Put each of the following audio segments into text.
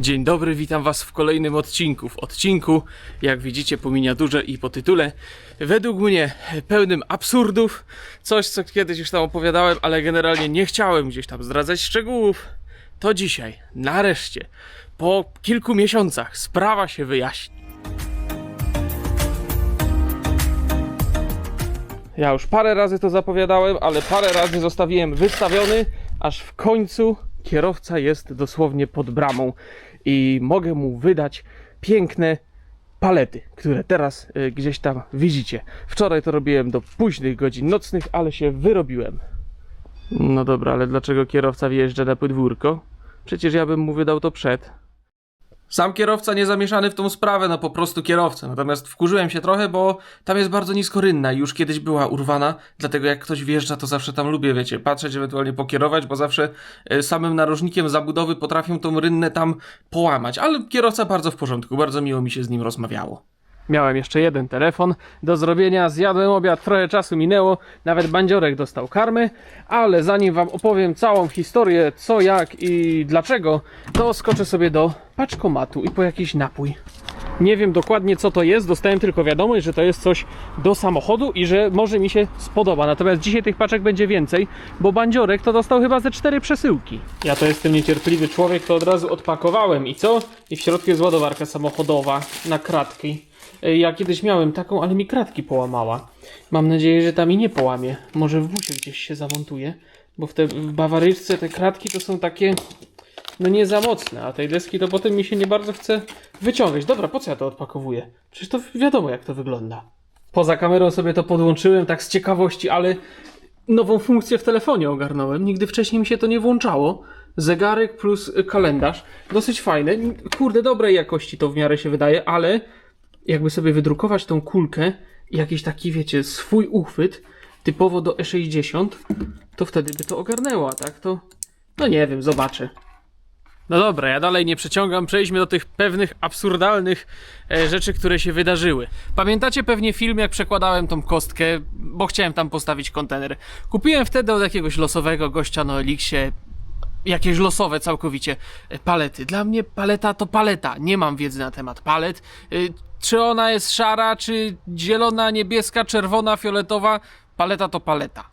Dzień dobry, witam was w kolejnym odcinku. W odcinku, jak widzicie po miniaturze i po tytule, według mnie pełnym absurdów, coś co kiedyś już tam opowiadałem, ale generalnie nie chciałem gdzieś tam zdradzać szczegółów, to dzisiaj, nareszcie, po kilku miesiącach sprawa się wyjaśni. Ja już parę razy to zapowiadałem, ale parę razy zostawiłem wystawiony, aż w końcu kierowca jest dosłownie pod bramą i mogę mu wydać piękne palety, które teraz y, gdzieś tam widzicie. Wczoraj to robiłem do późnych godzin nocnych, ale się wyrobiłem. No dobra, ale dlaczego kierowca wjeżdża na podwórko? Przecież ja bym mu wydał to przed. Sam kierowca nie zamieszany w tą sprawę, no po prostu kierowca. Natomiast wkurzyłem się trochę, bo tam jest bardzo niskorynna i już kiedyś była urwana, dlatego jak ktoś wjeżdża, to zawsze tam lubię, wiecie, patrzeć, ewentualnie pokierować, bo zawsze e, samym narożnikiem zabudowy potrafią tą rynnę tam połamać. Ale kierowca bardzo w porządku, bardzo miło mi się z nim rozmawiało. Miałem jeszcze jeden telefon do zrobienia, zjadłem obiad, trochę czasu minęło, nawet bandziorek dostał karmy, ale zanim wam opowiem całą historię, co, jak i dlaczego, to skoczę sobie do paczkomatu i po jakiś napój. Nie wiem dokładnie co to jest, dostałem tylko wiadomość, że to jest coś do samochodu i że może mi się spodoba. Natomiast dzisiaj tych paczek będzie więcej, bo bandziorek to dostał chyba ze cztery przesyłki. Ja to jestem niecierpliwy człowiek, to od razu odpakowałem i co? I w środku jest ładowarka samochodowa na kratki. E, Ja kiedyś miałem taką, ale mi kratki połamała. Mam nadzieję, że tam i nie połamie. Może w busie gdzieś się zamontuje, bo w, te, w bawaryczce te kratki to są takie no nie za mocne, a tej deski to potem mi się nie bardzo chce wyciągać. Dobra, po co ja to odpakowuję? Przecież to wiadomo jak to wygląda. Poza kamerą sobie to podłączyłem tak z ciekawości, ale nową funkcję w telefonie ogarnąłem. Nigdy wcześniej mi się to nie włączało. Zegarek plus kalendarz. Dosyć fajne. Kurde, dobrej jakości to w miarę się wydaje, ale jakby sobie wydrukować tą kulkę i jakiś taki, wiecie, swój uchwyt typowo do E60, to wtedy by to ogarnęło, a tak to... No nie wiem, zobaczę. No dobra, ja dalej nie przeciągam. Przejdźmy do tych pewnych absurdalnych e, rzeczy, które się wydarzyły. Pamiętacie pewnie film, jak przekładałem tą kostkę, bo chciałem tam postawić kontener. Kupiłem wtedy od jakiegoś losowego gościa na Elixie jakieś losowe całkowicie palety. Dla mnie paleta to paleta. Nie mam wiedzy na temat palet. Y, Czy ona jest szara, czy zielona, niebieska, czerwona, fioletowa? Paleta to paleta.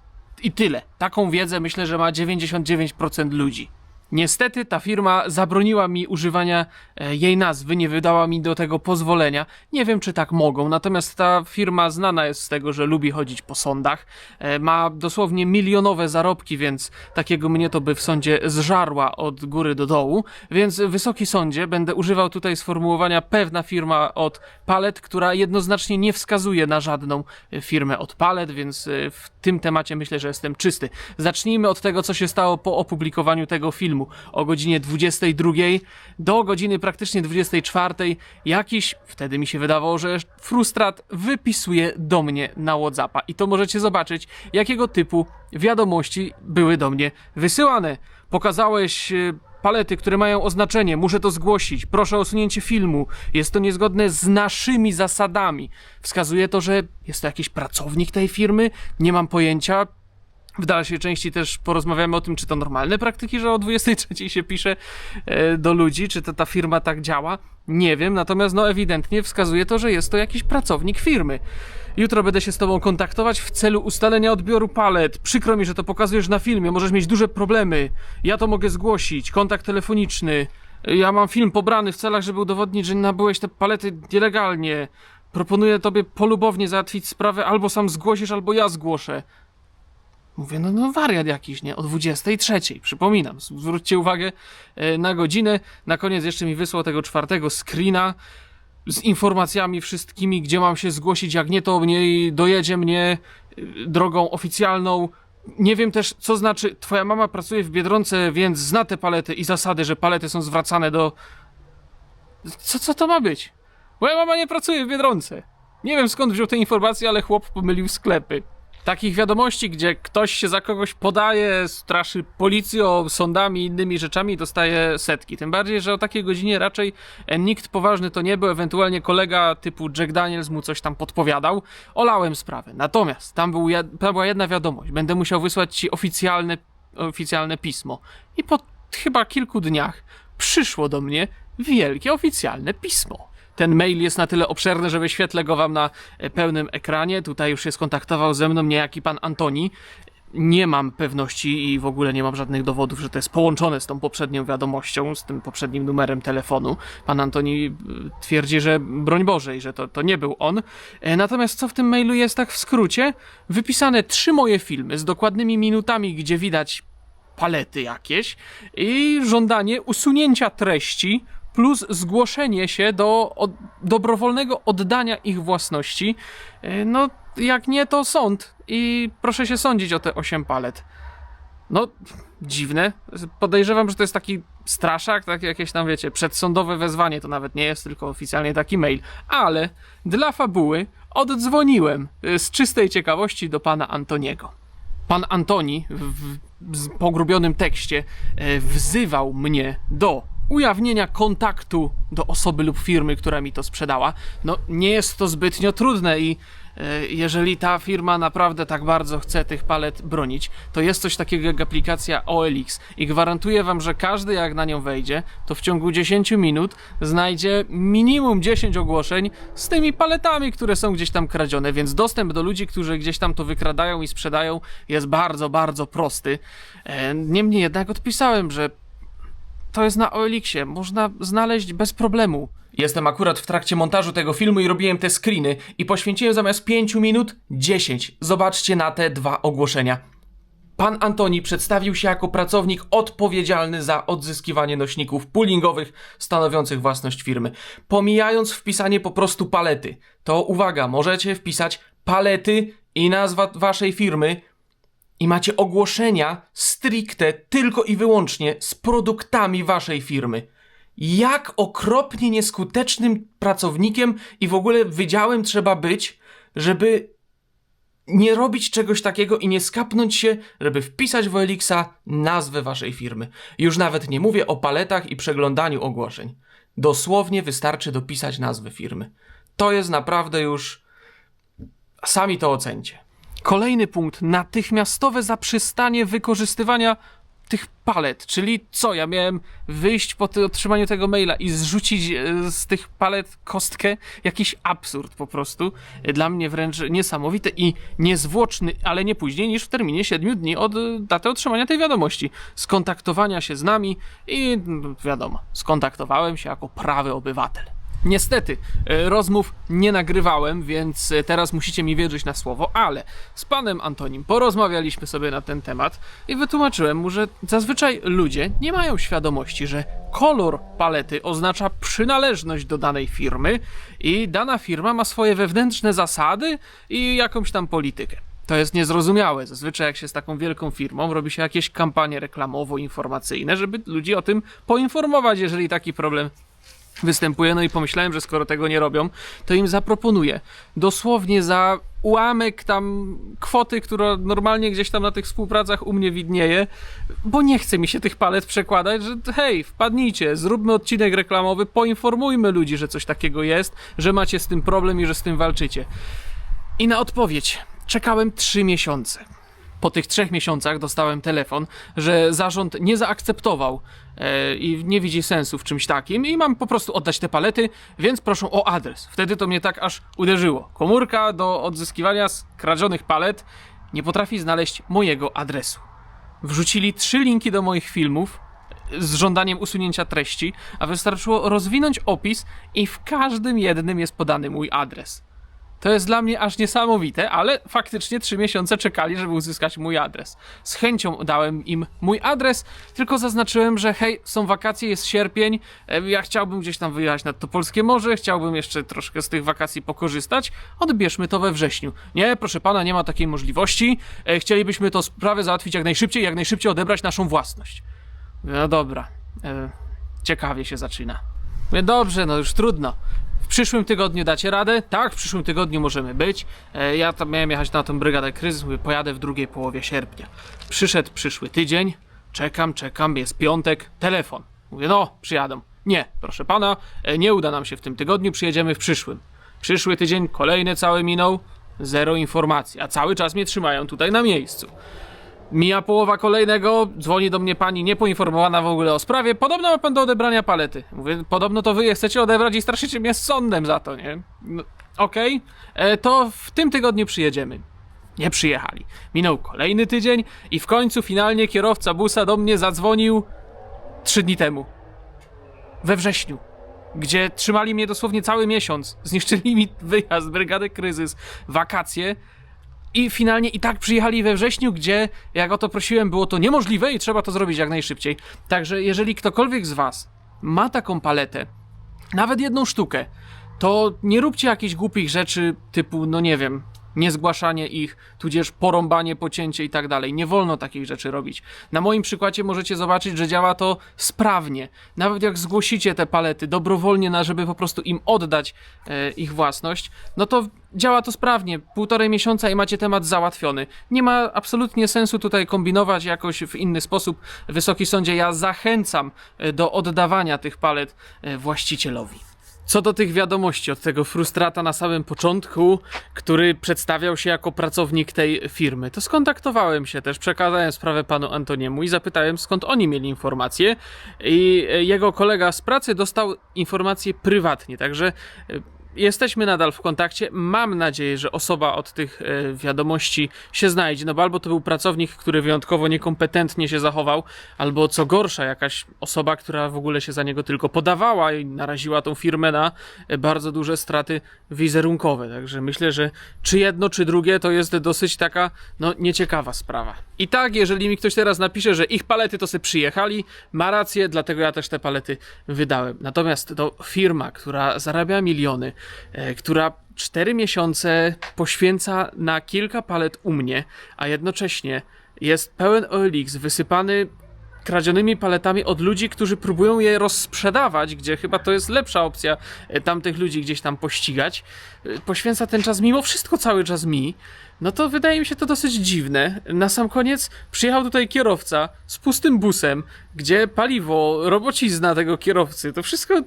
I tyle. Taką wiedzę myślę, że ma 99% ludzi. Niestety ta firma zabroniła mi używania e, jej nazwy, nie wydała mi do tego pozwolenia. Nie wiem, czy tak mogą, natomiast ta firma znana jest z tego, że lubi chodzić po sądach. E, Ma dosłownie milionowe zarobki, więc takiego mnie to by w sądzie zżarła od góry do dołu. Więc wysoki sądzie będę używał tutaj sformułowania pewna firma od palet, która jednoznacznie nie wskazuje na żadną e, firmę od palet, więc w tym temacie myślę, że jestem czysty. Zacznijmy od tego, co się stało po opublikowaniu tego filmu. O godzinie 22 do godziny praktycznie 24 jakiś, wtedy mi się wydawało, że frustrat wypisuje do mnie na Whatsappa. I to możecie zobaczyć, jakiego typu wiadomości były do mnie wysyłane. Pokazałeś e, palety, które mają oznaczenie, muszę to zgłosić, proszę o usunięcie filmu, jest to niezgodne z naszymi zasadami. Wskazuje to, że jest to jakiś pracownik tej firmy, nie mam pojęcia. W dalszej części też porozmawiamy o tym, czy to normalne praktyki, że o 23 się pisze e, do ludzi, czy to ta firma tak działa. Nie wiem, natomiast no ewidentnie wskazuje to, że jest to jakiś pracownik firmy. Jutro będę się z tobą kontaktować w celu ustalenia odbioru palet. Przykro mi, że to pokazujesz na filmie, możesz mieć duże problemy. Ja to mogę zgłosić, kontakt telefoniczny. Ja mam film pobrany w celach, żeby udowodnić, że nabyłeś te palety nielegalnie. Proponuję tobie polubownie załatwić sprawę, albo sam zgłosisz, albo ja zgłoszę. Mówię, no, no wariat jakiś, nie? O 23. Przypominam, zwróćcie uwagę e, na godzinę. Na koniec jeszcze mi wysłał tego czwartego screena z informacjami wszystkimi, gdzie mam się zgłosić. Jak nie, to mnie dojedzie mnie e, drogą oficjalną. Nie wiem też, co znaczy, twoja mama pracuje w Biedronce, więc zna te palety i zasady, że palety są zwracane do... Co, co to ma być? Moja mama nie pracuje w Biedronce. Nie wiem skąd wziął te informacje, ale chłop pomylił sklepy. Takich wiadomości, gdzie ktoś się za kogoś podaje, straszy policją, sądami i innymi rzeczami, dostaje setki. Tym bardziej, że o takiej godzinie raczej e, nikt poważny to nie był, ewentualnie kolega typu Jack Daniels mu coś tam podpowiadał. Olałem sprawę. Natomiast tam, był, tam była jedna wiadomość. Będę musiał wysłać ci oficjalne, oficjalne pismo. I po chyba kilku dniach przyszło do mnie wielkie oficjalne pismo. Ten mail jest na tyle obszerny, że wyświetlę go wam na e, pełnym ekranie. Tutaj już się skontaktował ze mną niejaki pan Antoni. Nie mam pewności i w ogóle nie mam żadnych dowodów, że to jest połączone z tą poprzednią wiadomością, z tym poprzednim numerem telefonu. Pan Antoni y, twierdzi, że broń Boże, i że to, to nie był on. E, Natomiast co w tym mailu jest tak w skrócie? Wypisane trzy moje filmy z dokładnymi minutami, gdzie widać palety jakieś i żądanie usunięcia treści plus zgłoszenie się do od, dobrowolnego oddania ich własności. E, No, jak nie, to sąd i proszę się sądzić o te 8 palet. No, dziwne. Podejrzewam, że to jest taki straszak, takie jakieś tam, wiecie, przedsądowe wezwanie to nawet nie jest, tylko oficjalnie taki mail. Ale dla fabuły oddzwoniłem y, z czystej ciekawości do pana Antoniego. Pan Antoni w, w pogrubionym tekście e, wzywał mnie do ujawnienia kontaktu do osoby lub firmy, która mi to sprzedała. No, nie jest to zbytnio trudne i e, jeżeli ta firma naprawdę tak bardzo chce tych palet bronić, to jest coś takiego jak aplikacja OLX i gwarantuję wam, że każdy jak na nią wejdzie, to w ciągu 10 minut znajdzie minimum 10 ogłoszeń z tymi paletami, które są gdzieś tam kradzione, więc dostęp do ludzi, którzy gdzieś tam to wykradają i sprzedają jest bardzo, bardzo prosty. E, Niemniej jednak odpisałem, że to jest na OLX-ie, można znaleźć bez problemu. Jestem akurat w trakcie montażu tego filmu i robiłem te screeny i poświęciłem zamiast 5 minut 10. Zobaczcie na te dwa ogłoszenia. Pan Antoni przedstawił się jako pracownik odpowiedzialny za odzyskiwanie nośników poolingowych stanowiących własność firmy. Pomijając wpisanie po prostu palety, to uwaga, możecie wpisać palety i nazwa waszej firmy i macie ogłoszenia stricte tylko i wyłącznie z produktami waszej firmy. Jak okropnie nieskutecznym pracownikiem i w ogóle wydziałem trzeba być, żeby nie robić czegoś takiego i nie skapnąć się, żeby wpisać w OLX-a nazwę waszej firmy. Już nawet nie mówię o paletach i przeglądaniu ogłoszeń. Dosłownie wystarczy dopisać nazwę firmy. To jest naprawdę już. Sami to ocencie. Kolejny punkt: natychmiastowe zaprzestanie wykorzystywania tych palet. Czyli co? Ja miałem wyjść po otrzymaniu tego maila i zrzucić e, z tych palet kostkę? Jakiś absurd po prostu. E, Dla mnie wręcz niesamowity i niezwłoczny, ale nie później niż w terminie 7 dni od e, daty otrzymania tej wiadomości. Skontaktowania się z nami i no, wiadomo, skontaktowałem się jako prawy obywatel. Niestety, e, rozmów nie nagrywałem, więc e, teraz musicie mi wierzyć na słowo, ale z panem Antonim porozmawialiśmy sobie na ten temat i wytłumaczyłem mu, że zazwyczaj ludzie nie mają świadomości, że kolor palety oznacza przynależność do danej firmy i dana firma ma swoje wewnętrzne zasady i jakąś tam politykę. To jest niezrozumiałe. Zazwyczaj jak się z taką wielką firmą robi się jakieś kampanie reklamowo-informacyjne, żeby ludzi o tym poinformować, jeżeli taki problem występuje. No i pomyślałem, że skoro tego nie robią, to im zaproponuję dosłownie za ułamek tam kwoty, która normalnie gdzieś tam na tych współpracach u mnie widnieje, bo nie chce mi się tych palet przekładać, że hej, wpadnijcie, zróbmy odcinek reklamowy, poinformujmy ludzi, że coś takiego jest, że macie z tym problem i że z tym walczycie. I na odpowiedź czekałem 3 miesiące. Po tych trzech miesiącach dostałem telefon, że zarząd nie zaakceptował e, i nie widzi sensu w czymś takim i mam po prostu oddać te palety, więc proszę o adres. Wtedy to mnie tak aż uderzyło. Komórka do odzyskiwania skradzionych palet nie potrafi znaleźć mojego adresu. Wrzucili trzy linki do moich filmów z żądaniem usunięcia treści, a wystarczyło rozwinąć opis i w każdym jednym jest podany mój adres. To jest dla mnie aż niesamowite, ale faktycznie trzy miesiące czekali, żeby uzyskać mój adres. Z chęcią dałem im mój adres, tylko zaznaczyłem, że hej, są wakacje, jest sierpień, ja chciałbym gdzieś tam wyjechać nad to polskie morze, chciałbym jeszcze troszkę z tych wakacji pokorzystać, odbierzmy to we wrześniu. Nie, proszę pana, nie ma takiej możliwości, e, chcielibyśmy to sprawę załatwić jak najszybciej, jak najszybciej odebrać naszą własność. No dobra, e, ciekawie się zaczyna. Dobrze, no już trudno. W przyszłym tygodniu dacie radę? Tak, w przyszłym tygodniu możemy być. E, ja tam miałem jechać na tą brygadę kryzys, mówię, pojadę w drugiej połowie sierpnia. Przyszedł przyszły tydzień, czekam, czekam, jest piątek, telefon. Mówię, no, przyjadą. Nie, proszę pana, e, nie uda nam się w tym tygodniu, przyjedziemy w przyszłym. Przyszły tydzień, kolejny cały minął, zero informacji, a cały czas mnie trzymają tutaj na miejscu. Mija połowa kolejnego, dzwoni do mnie pani niepoinformowana w ogóle o sprawie. Podobno ma pan do odebrania palety. Mówię, podobno to wy je chcecie odebrać i straszycie mnie sądem za to, nie? No, Okej, e, to w tym tygodniu przyjedziemy. Nie przyjechali. Minął kolejny tydzień i w końcu finalnie kierowca busa do mnie zadzwonił trzy dni temu. We wrześniu. Gdzie trzymali mnie dosłownie cały miesiąc. Zniszczyli mi wyjazd, brygadę kryzys, wakacje. I finalnie i tak przyjechali we wrześniu, gdzie jak o to prosiłem, było to niemożliwe i trzeba to zrobić jak najszybciej. Także jeżeli ktokolwiek z Was ma taką paletę, nawet jedną sztukę, to nie róbcie jakichś głupich rzeczy typu, no nie wiem, niezgłaszanie ich, tudzież porąbanie, pocięcie i tak dalej. Nie wolno takich rzeczy robić. Na moim przykładzie możecie zobaczyć, że działa to sprawnie. Nawet jak zgłosicie te palety dobrowolnie, na żeby po prostu im oddać e, ich własność, no to działa to sprawnie. Półtorej miesiąca i macie temat załatwiony. Nie ma absolutnie sensu tutaj kombinować jakoś w inny sposób. Wysoki sądzie, ja zachęcam e, do oddawania tych palet e, właścicielowi. Co do tych wiadomości od tego frustrata na samym początku, który przedstawiał się jako pracownik tej firmy, to skontaktowałem się też, przekazałem sprawę panu Antoniemu i zapytałem skąd oni mieli informacje. I jego kolega z pracy dostał informacje prywatnie, także Jesteśmy nadal w kontakcie. Mam nadzieję, że osoba od tych e, wiadomości się znajdzie. No bo albo to był pracownik, który wyjątkowo niekompetentnie się zachował, albo co gorsza, jakaś osoba, która w ogóle się za niego tylko podawała i naraziła tą firmę na e, bardzo duże straty wizerunkowe. Także myślę, że czy jedno, czy drugie to jest dosyć taka, no, nieciekawa sprawa. I tak, jeżeli mi ktoś teraz napisze, że ich palety to sobie przyjechali, ma rację, dlatego ja też te palety wydałem. Natomiast to firma, która zarabia miliony, która cztery miesiące poświęca na kilka palet u mnie, a jednocześnie jest pełen OLX wysypany kradzionymi paletami od ludzi, którzy próbują je rozsprzedawać, gdzie chyba to jest lepsza opcja e, tamtych ludzi gdzieś tam pościgać, e, poświęca ten czas mimo wszystko cały czas mi, no to wydaje mi się to dosyć dziwne. Na sam koniec przyjechał tutaj kierowca z pustym busem, gdzie paliwo, robocizna tego kierowcy, to wszystko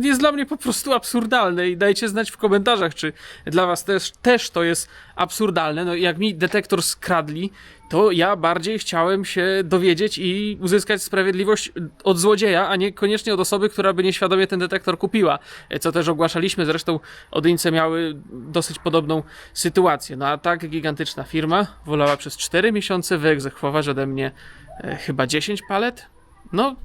jest dla mnie po prostu absurdalne i dajcie znać w komentarzach, czy dla was też, też to jest absurdalne. No jak mi detektor skradli, to ja bardziej chciałem się dowiedzieć i uzyskać sprawiedliwość od złodzieja, a nie koniecznie od osoby, która by nieświadomie ten detektor kupiła. E, Co też ogłaszaliśmy, zresztą Odyńce miały dosyć podobną sytuację. No a tak gigantyczna firma wolała przez 4 miesiące wyegzekwować ode mnie e, chyba 10 palet. No,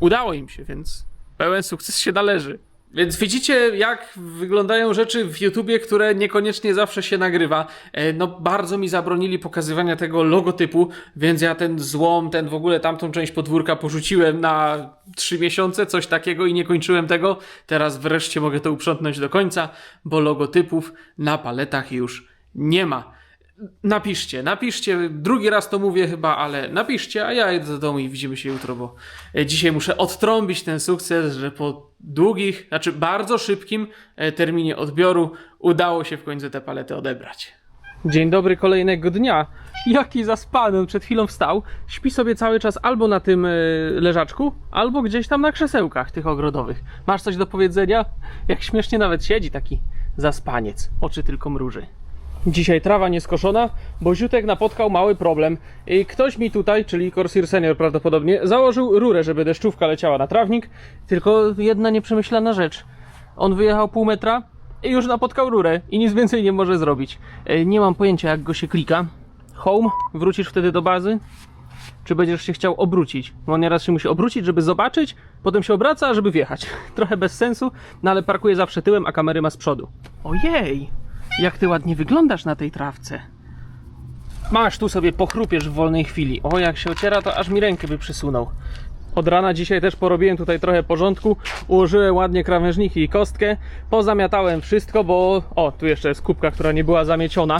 udało im się, więc pełen sukces się należy. Więc widzicie, jak wyglądają rzeczy w YouTubie, które niekoniecznie zawsze się nagrywa. E, No, bardzo mi zabronili pokazywania tego logotypu, więc ja ten złom, ten w ogóle tamtą część podwórka porzuciłem na trzy miesiące, coś takiego i nie kończyłem tego. Teraz wreszcie mogę to uprzątnąć do końca, bo logotypów na paletach już nie ma. Napiszcie, napiszcie, drugi raz to mówię chyba, ale napiszcie, a ja idę do domu i widzimy się jutro, bo e, dzisiaj muszę odtrąbić ten sukces, że po długich, znaczy bardzo szybkim e, terminie odbioru udało się w końcu te palety odebrać. Dzień dobry kolejnego dnia. Jaki zaspany, on przed chwilą wstał, śpi sobie cały czas albo na tym e, leżaczku, albo gdzieś tam na krzesełkach tych ogrodowych. Masz coś do powiedzenia? Jak śmiesznie nawet siedzi taki zaspaniec, oczy tylko mruży. Dzisiaj trawa nieskoszona, bo Ziutek napotkał mały problem. I ktoś mi tutaj, czyli Corsair Senior prawdopodobnie, założył rurę, żeby deszczówka leciała na trawnik. Tylko jedna nieprzemyślana rzecz. On wyjechał pół metra i już napotkał rurę i nic więcej nie może zrobić. E, Nie mam pojęcia jak go się klika. Home, wrócisz wtedy do bazy? Czy będziesz się chciał obrócić? Bo on nieraz się musi obrócić, żeby zobaczyć, potem się obraca, żeby wjechać. Trochę bez sensu, no ale parkuje zawsze tyłem, a kamery ma z przodu. Ojej! Jak ty ładnie wyglądasz na tej trawce. Masz, tu sobie pochrupiesz w wolnej chwili. O, jak się ociera, to aż mi rękę by przysunął. Od rana dzisiaj też porobiłem tutaj trochę porządku. Ułożyłem ładnie krawężniki i kostkę. Pozamiatałem wszystko, bo... O, tu jeszcze jest kubka, która nie była zamieciona.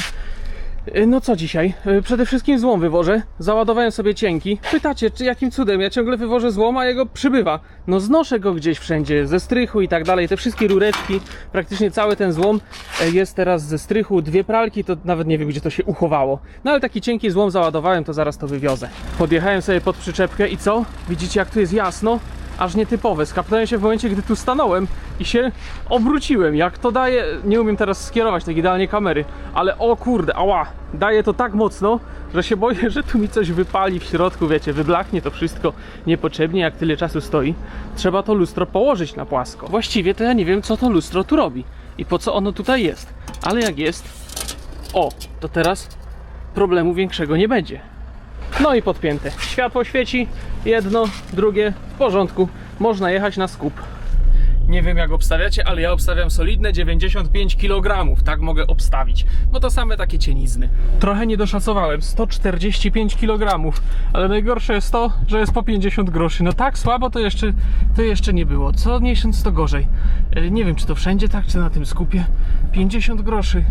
Y, No co dzisiaj? Y, Przede wszystkim złom wywożę. Załadowałem sobie cienki. Pytacie, czy jakim cudem ja ciągle wywożę złom, a jego przybywa? No znoszę go gdzieś wszędzie, ze strychu i tak dalej. Te wszystkie rureczki, praktycznie cały ten złom e, jest teraz ze strychu. Dwie pralki, to nawet nie wiem, gdzie to się uchowało. No ale taki cienki złom załadowałem, to zaraz to wywiozę. Podjechałem sobie pod przyczepkę i co? Widzicie, jak tu jest jasno? Aż nietypowe. Skapnąłem się w momencie, gdy tu stanąłem i się obróciłem. Jak to daje, nie umiem teraz skierować tak idealnie kamery, ale o kurde, ała, daje to tak mocno, że się boję, że tu mi coś wypali w środku, wiecie, wyblaknie to wszystko niepotrzebnie, jak tyle czasu stoi. Trzeba to lustro położyć na płasko. Właściwie to ja nie wiem, co to lustro tu robi i po co ono tutaj jest. Ale jak jest, o, to teraz problemu większego nie będzie. No i podpięte. Światło świeci, jedno, drugie, w porządku. Można jechać na skup. Nie wiem jak obstawiacie, ale ja obstawiam solidne 95 kg. Tak mogę obstawić, bo to same takie cienizny. Trochę nie doszacowałem, 145 kg, ale najgorsze jest to, że jest po 50 groszy. No tak słabo to jeszcze, to jeszcze nie było. Co miesiąc to gorzej. E, Nie wiem czy to wszędzie tak, czy na tym skupie. 50 groszy.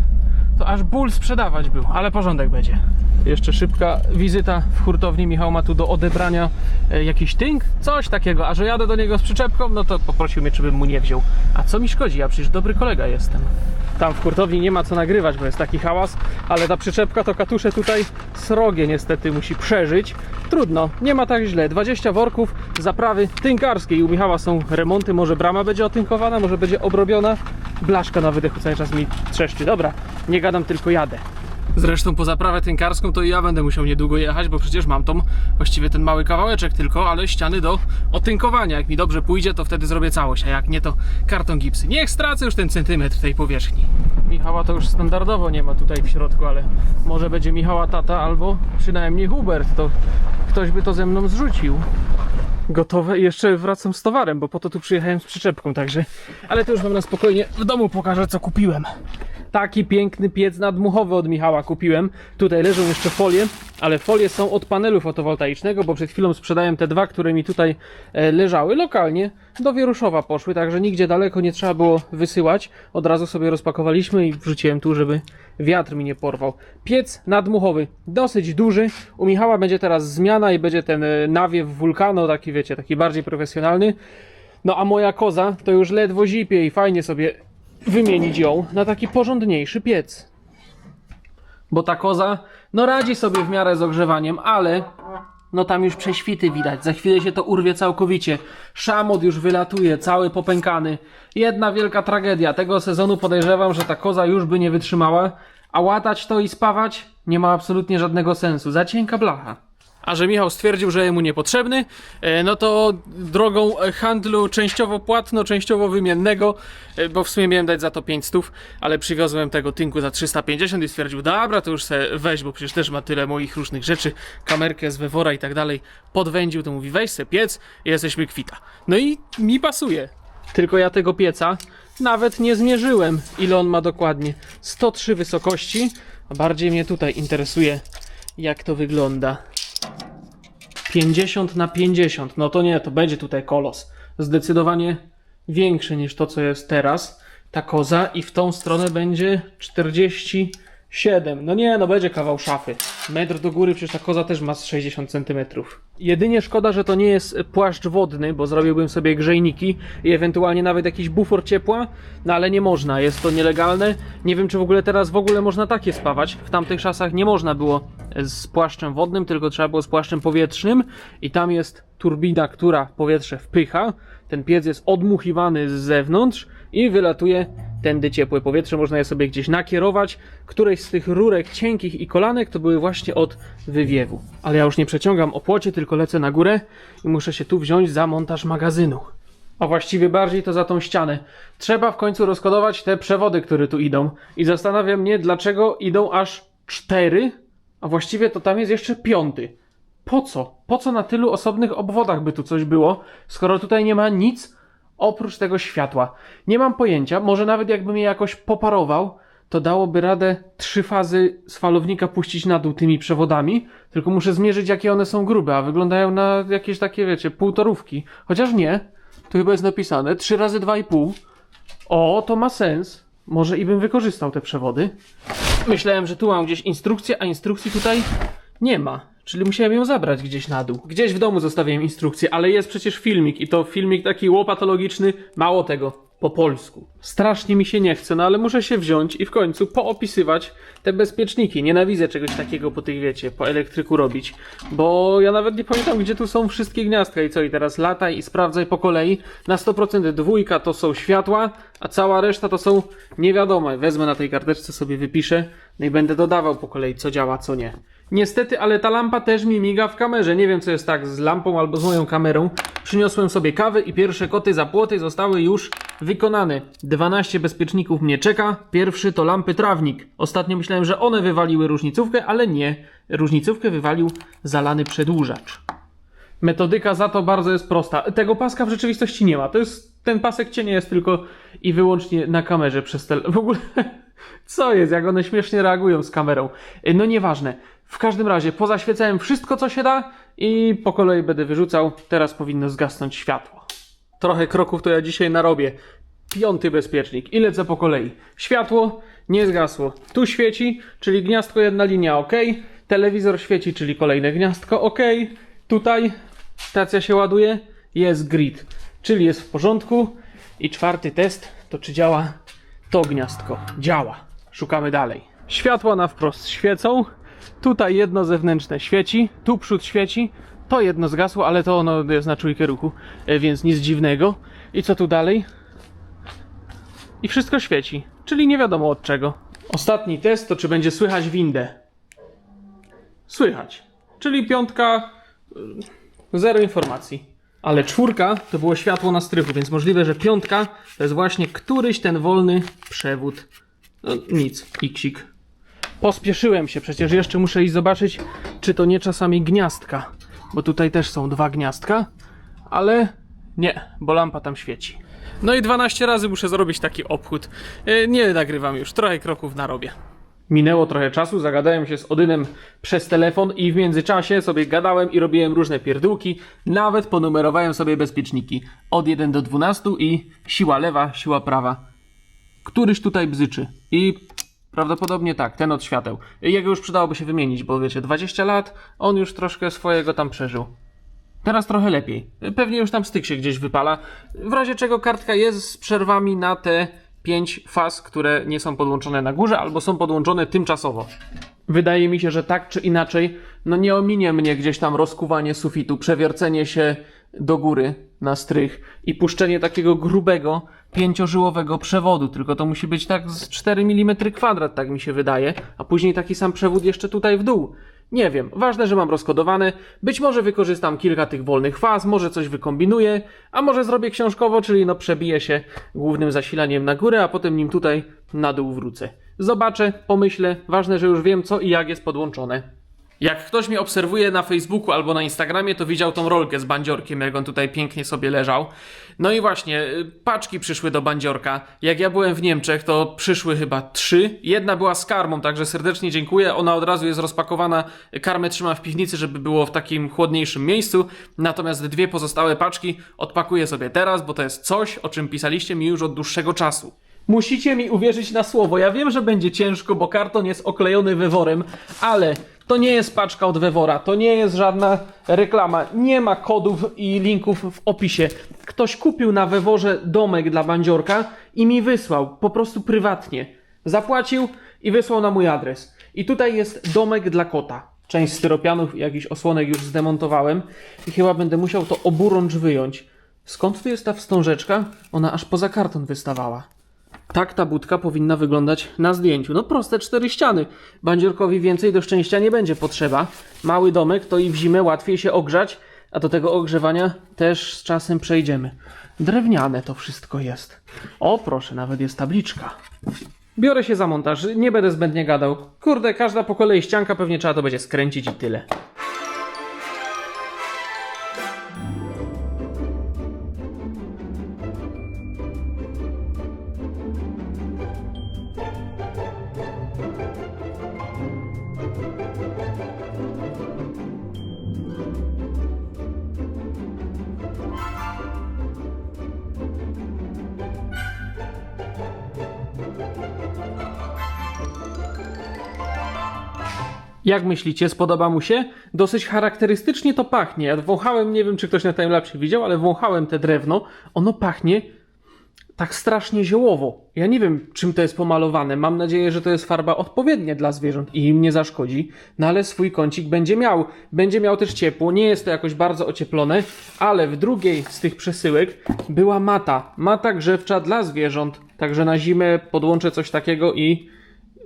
To aż ból sprzedawać był, ale porządek będzie. Jeszcze szybka wizyta w hurtowni. Michał ma tu do odebrania e, jakiś tynk, coś takiego. A że jadę do niego z przyczepką, no to poprosił mnie, czy bym mu nie wziął. A co mi szkodzi? Ja przecież dobry kolega jestem. Tam w hurtowni nie ma co nagrywać, bo jest taki hałas, ale ta przyczepka to katusze tutaj srogie niestety musi przeżyć. Trudno, nie ma tak źle. 20 worków zaprawy tynkarskiej. U Michała są remonty, może brama będzie otynkowana, może będzie obrobiona. Blaszka na wydechu cały czas mi trzeszczy. Dobra, nie gadam, tylko jadę. Zresztą po zaprawę tynkarską to i ja będę musiał niedługo jechać, bo przecież mam tą, właściwie ten mały kawałeczek tylko, ale ściany do otynkowania. Jak mi dobrze pójdzie, to wtedy zrobię całość, a jak nie, to karton gipsy. Niech stracę już ten centymetr tej powierzchni. Michała to już standardowo nie ma tutaj w środku, ale może będzie Michała tata albo przynajmniej Hubert, to ktoś by to ze mną zrzucił. Gotowe i jeszcze wracam z towarem, bo po to tu przyjechałem z przyczepką, także. Ale to już wam na spokojnie w domu pokażę, co kupiłem. Taki piękny piec nadmuchowy od Michała kupiłem. Tutaj leżą jeszcze folie, ale folie są od panelu fotowoltaicznego, bo przed chwilą sprzedałem te dwa, które mi tutaj e, leżały lokalnie. Do Wieruszowa poszły, także nigdzie daleko nie trzeba było wysyłać. Od razu sobie rozpakowaliśmy i wrzuciłem tu, żeby wiatr mi nie porwał. Piec nadmuchowy, dosyć duży. U Michała będzie teraz zmiana i będzie ten e, nawiew wulkanu, taki wiecie, taki bardziej profesjonalny. No a moja koza to już ledwo zipie i fajnie sobie wymienić ją na taki porządniejszy piec. Bo ta koza, no radzi sobie w miarę z ogrzewaniem, ale no tam już prześwity widać. Za chwilę się to urwie całkowicie. Szamot już wylatuje, cały popękany. Jedna wielka tragedia. Tego sezonu podejrzewam, że ta koza już by nie wytrzymała, a łatać to i spawać nie ma absolutnie żadnego sensu. Za cienka blacha. A że Michał stwierdził, że jemu niepotrzebny, e, no to drogą handlu częściowo płatno, częściowo wymiennego, e, bo w sumie miałem dać za to 500, ale przywiozłem tego tynku za 350 i stwierdził, dobra, to już se weź, bo przecież też ma tyle moich różnych rzeczy, kamerkę z wewora i tak dalej, podwędził, to mówi weź se piec jesteśmy kwita. No i mi pasuje. Tylko ja tego pieca nawet nie zmierzyłem, ile on ma dokładnie. 103 wysokości, a bardziej mnie tutaj interesuje, jak to wygląda. 50 na 50. No to nie, to będzie tutaj kolos. Zdecydowanie większy niż to, co jest teraz. Ta koza i w tą stronę będzie 47. No nie, no będzie kawał szafy. Metr do góry, przecież ta koza też ma z 60 cm. Jedynie szkoda, że to nie jest płaszcz wodny, bo zrobiłbym sobie grzejniki i ewentualnie nawet jakiś bufor ciepła, no ale nie można, jest to nielegalne. Nie wiem, czy w ogóle teraz w ogóle można takie spawać. W tamtych czasach nie można było z płaszczem wodnym, tylko trzeba było z płaszczem powietrznym i tam jest turbina, która powietrze wpycha. Ten piec jest odmuchiwany z zewnątrz i wylatuje tędy ciepłe powietrze. Można je sobie gdzieś nakierować. Któreś z tych rurek cienkich i kolanek to były właśnie od wywiewu. Ale ja już nie przeciągam o płocie, tylko lecę na górę i muszę się tu wziąć za montaż magazynu. A właściwie bardziej to za tą ścianę. Trzeba w końcu rozkodować te przewody, które tu idą. I zastanawia mnie, dlaczego idą aż cztery, a właściwie to tam jest jeszcze piąty. Po co? Po co na tylu osobnych obwodach by tu coś było, skoro tutaj nie ma nic oprócz tego światła? Nie mam pojęcia, może nawet jakbym je jakoś poparował, to dałoby radę trzy fazy z falownika puścić na dół tymi przewodami, tylko muszę zmierzyć jakie one są grube, a wyglądają na jakieś takie, wiecie, półtorówki. Chociaż nie, tu chyba jest napisane 3 razy 2,5. O, to ma sens. Może i bym wykorzystał te przewody. Myślałem, że tu mam gdzieś instrukcję, a instrukcji tutaj nie ma. Czyli musiałem ją zabrać gdzieś na dół. Gdzieś w domu zostawiłem instrukcję, ale jest przecież filmik i to filmik taki łopatologiczny. Mało tego. po polsku. Strasznie mi się nie chce, no ale muszę się wziąć i w końcu poopisywać te bezpieczniki. Nienawidzę czegoś takiego po tych, wiecie, po elektryku robić, bo ja nawet nie pamiętam, gdzie tu są wszystkie gniazdka i co, i teraz lataj i sprawdzaj po kolei. Na 100% dwójka to są światła, a cała reszta to są nie wiadomo. Wezmę na tej karteczce, sobie wypiszę, no i będę dodawał po kolei, co działa, co nie. Niestety, ale ta lampa też mi miga w kamerze. Nie wiem, co jest tak z lampą albo z moją kamerą. Przyniosłem sobie kawę i pierwsze koty za płoty zostały już wykonane. 12 bezpieczników mnie czeka. Pierwszy to lampy trawnik. Ostatnio myślałem, że one wywaliły różnicówkę, ale nie. Różnicówkę wywalił zalany przedłużacz. Metodyka za to bardzo jest prosta. Tego paska w rzeczywistości nie ma. To jest ten pasek cienia jest tylko i wyłącznie na kamerze przez tel. W ogóle co jest, jak one śmiesznie reagują z kamerą. No nieważne. W każdym razie pozaświecałem wszystko co się da i po kolei będę wyrzucał. Teraz powinno zgasnąć światło. Trochę kroków to ja dzisiaj narobię. Piąty bezpiecznik. I lecę po kolei. Światło nie zgasło. Tu świeci, czyli gniazdko jedna linia, ok. Telewizor świeci, czyli kolejne gniazdko, ok. Tutaj stacja się ładuje, jest grid, czyli jest w porządku. I czwarty test to czy działa to gniazdko. Działa. Szukamy dalej. Światła na wprost świecą. Tutaj jedno zewnętrzne świeci, tu przód świeci. To jedno zgasło, ale to ono jest na czujkę ruchu, e, więc nic dziwnego. I co tu dalej? I wszystko świeci, czyli nie wiadomo od czego. Ostatni test to czy będzie słychać windę. Słychać. Czyli piątka, y, zero informacji. Ale czwórka to było światło na strychu, więc możliwe, że piątka to jest właśnie któryś ten wolny przewód. No nic, iksik. Pospieszyłem się, przecież jeszcze muszę iść zobaczyć, czy to nie czasami gniazdka. Bo tutaj też są dwa gniazdka, ale nie, bo lampa tam świeci. No i 12 razy muszę zrobić taki obchód. E, Nie nagrywam już, trochę kroków narobię. Minęło trochę czasu, zagadałem się z Odynem przez telefon i w międzyczasie sobie gadałem i robiłem różne pierdółki. Nawet ponumerowałem sobie bezpieczniki od 1 do 12 i siła lewa, siła prawa. Któryś tutaj bzyczy. I prawdopodobnie tak, ten od świateł. Jego już przydałoby się wymienić, bo wiecie, 20 lat, on już troszkę swojego tam przeżył. Teraz trochę lepiej. Pewnie już tam styk się gdzieś wypala. W razie czego kartka jest z przerwami na te 5 faz, które nie są podłączone na górze albo są podłączone tymczasowo. Wydaje mi się, że tak czy inaczej, no nie ominie mnie gdzieś tam rozkuwanie sufitu, przewiercenie się do góry na strych i puszczenie takiego grubego, pięciożyłowego przewodu, tylko to musi być tak z 4 mm kwadrat, tak mi się wydaje, a później taki sam przewód jeszcze tutaj w dół. Nie wiem, ważne, że mam rozkodowane. Być może wykorzystam kilka tych wolnych faz, może coś wykombinuję, a może zrobię książkowo, czyli no przebiję się głównym zasilaniem na górę, a potem nim tutaj na dół wrócę. Zobaczę, pomyślę, ważne, że już wiem co i jak jest podłączone. Jak ktoś mnie obserwuje na Facebooku albo na Instagramie, to widział tą rolkę z bandziorkiem, jak on tutaj pięknie sobie leżał. No i właśnie, y, paczki przyszły do bandziorka. Jak ja byłem w Niemczech, to przyszły chyba trzy. Jedna była z karmą, także serdecznie dziękuję. Ona od razu jest rozpakowana. Karmę trzymam w piwnicy, żeby było w takim chłodniejszym miejscu. Natomiast dwie pozostałe paczki odpakuję sobie teraz, bo to jest coś, o czym pisaliście mi już od dłuższego czasu. Musicie mi uwierzyć na słowo. Ja wiem, że będzie ciężko, bo karton jest oklejony wyworem, ale to nie jest paczka od Wewora, to nie jest żadna reklama, nie ma kodów i linków w opisie. Ktoś kupił na Weworze domek dla bandziorka i mi wysłał, po prostu prywatnie. Zapłacił i wysłał na mój adres. I tutaj jest domek dla kota. Część styropianów i jakiś osłonek już zdemontowałem i chyba będę musiał to oburącz wyjąć. Skąd tu jest ta wstążeczka? Ona aż poza karton wystawała. Tak ta budka powinna wyglądać na zdjęciu. No proste cztery ściany. Bandziorkowi więcej do szczęścia nie będzie potrzeba. Mały domek to i w zimę łatwiej się ogrzać, a do tego ogrzewania też z czasem przejdziemy. Drewniane to wszystko jest. O proszę, nawet jest tabliczka. Biorę się za montaż, nie będę zbędnie gadał. Kurde, każda po kolei ścianka pewnie trzeba to będzie skręcić i tyle. Jak myślicie, spodoba mu się? Dosyć charakterystycznie to pachnie. Ja wąchałem, nie wiem czy ktoś na timelapsie widział, ale wąchałem te drewno. Ono pachnie tak strasznie ziołowo. Ja nie wiem, czym to jest pomalowane. Mam nadzieję, że to jest farba odpowiednia dla zwierząt i im nie zaszkodzi. No ale swój kącik będzie miał. Będzie miał też ciepło. Nie jest to jakoś bardzo ocieplone, ale w drugiej z tych przesyłek była mata. Mata grzewcza dla zwierząt. Także na zimę podłączę coś takiego i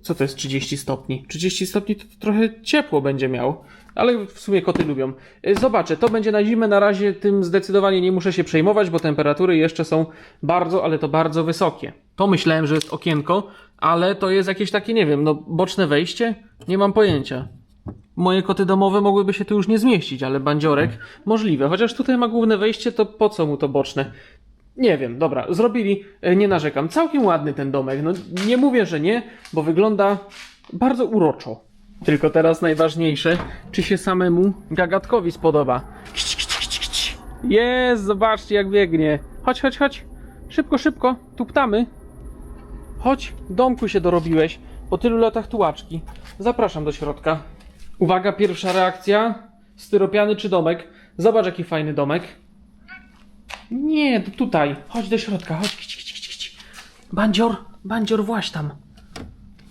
co to jest 30 stopni? 30 stopni to trochę ciepło będzie miał, ale w sumie koty lubią. Y, Zobaczę, to będzie na zimę, na razie tym zdecydowanie nie muszę się przejmować, bo temperatury jeszcze są bardzo, ale to bardzo wysokie. To myślałem, że jest okienko, ale to jest jakieś takie, nie wiem, no boczne wejście? Nie mam pojęcia. Moje koty domowe mogłyby się tu już nie zmieścić, ale bandziorek możliwe. Chociaż tutaj ma główne wejście, to po co mu to boczne? Nie wiem, dobra, zrobili, e, nie narzekam. Całkiem ładny ten domek. No nie mówię, że nie, bo wygląda bardzo uroczo. Tylko teraz najważniejsze, czy się samemu gagatkowi spodoba. Jest, zobaczcie jak biegnie. Chodź, chodź, chodź. Szybko, szybko, tu ptamy. Chodź, domku się dorobiłeś. Po tylu latach tułaczki. Zapraszam do środka. Uwaga, pierwsza reakcja. Styropiany czy domek? Zobacz jaki fajny domek. Nie, to tutaj. Chodź do środka, chodź. Kić, kić, kić, kić. Bandzior, bandzior, właź tam.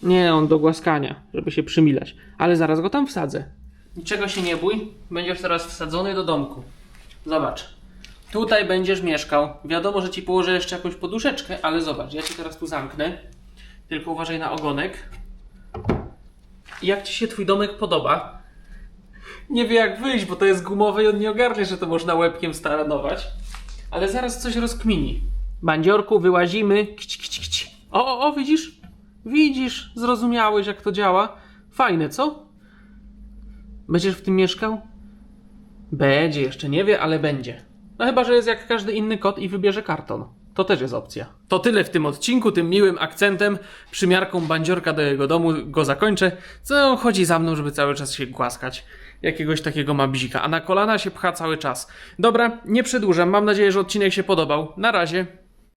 Nie, on do głaskania, żeby się przymilać. Ale zaraz go tam wsadzę. Niczego się nie bój, będziesz teraz wsadzony do domku. Zobacz. Tutaj będziesz mieszkał. Wiadomo, że ci położę jeszcze jakąś poduszeczkę, ale zobacz, ja cię teraz tu zamknę. Tylko uważaj na ogonek. I Jak ci się twój domek podoba? Nie wie jak wyjść, bo to jest gumowe i on nie ogarnie, że to można łebkiem staranować. Ale zaraz coś rozkmini. Bandziorku, wyłazimy. Kć, kć, kć. O, o, o, widzisz? Widzisz, zrozumiałeś jak to działa. Fajne, co? Będziesz w tym mieszkał? Będzie, jeszcze nie wie, ale będzie. No chyba, że jest jak każdy inny kot i wybierze karton. To też jest opcja. To tyle w tym odcinku, tym miłym akcentem, przymiarką bandziorka do jego domu go zakończę. Co chodzi za mną, żeby cały czas się głaskać. Jakiegoś takiego ma bzika, a na kolana się pcha cały czas. Dobra, nie przedłużam. Mam nadzieję, że odcinek się podobał. Na razie.